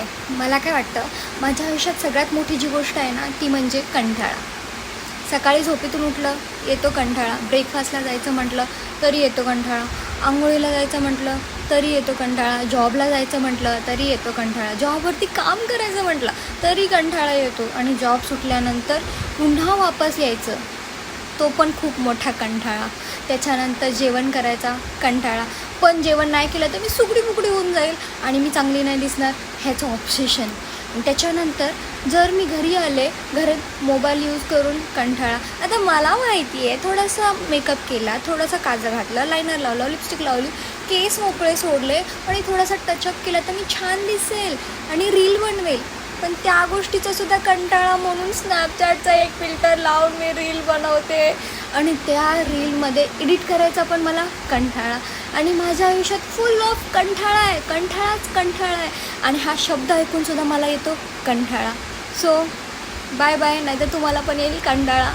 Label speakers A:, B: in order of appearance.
A: हाय मला काय वाटतं माझ्या आयुष्यात सगळ्यात मोठी जी गोष्ट आहे ना ती म्हणजे कंटाळा. सकाळी झोपेतून उठलं येतो कंटाळा. ब्रेकफास्टला जायचं म्हटलं तरी येतो कंटाळा. आंघोळीला जायचं म्हटलं तरी येतो कंटाळा. जॉबला जायचं म्हटलं तरी येतो कंटाळा. जॉबवरती काम करायचं म्हटलं तरी कंटाळा येतो. आणि जॉब सुटल्यानंतर पुन्हा वापस यायचं. तो पण खूप मोठा कंटाळा. त्याच्यानंतर जेवण करायचा कंटाळा. पण जेवण नाही केलं तर मी सुकडी बुकडी होऊन जाईल आणि मी चांगली नाही दिसणार ह्याचं ऑब्सेशन त्याच्यानंतर जर मी घरी आले घरात मोबाईल यूज करून कंटाळा आता मला माहिती आहे थोडासा मेकअप केला थोडासा काजळ घातला लायनर लावलं लिपस्टिक लावली केस मोकळे सोडले आणि थोडासा टचअप केला तर मी छान दिसेल आणि रील बनवेल. पण त्या गोष्टीचा सुद्धा कंटाळा म्हणून स्नॅपचॅटचा एक फिल्टर लावून मी रील बनवते. आणि त्या रीलमध्ये एडिट करायचा पण मला कंटाळा. आणि माझ्या आयुष्यात फुल ऑफ कंटाळा आहे. कंटाळाच कंटाळा आहे. आणि हा शब्द ऐकूनसुद्धा मला येतो कंटाळा. सो बाय बाय नाहीतर तुम्हाला पण येईल कंटाळा.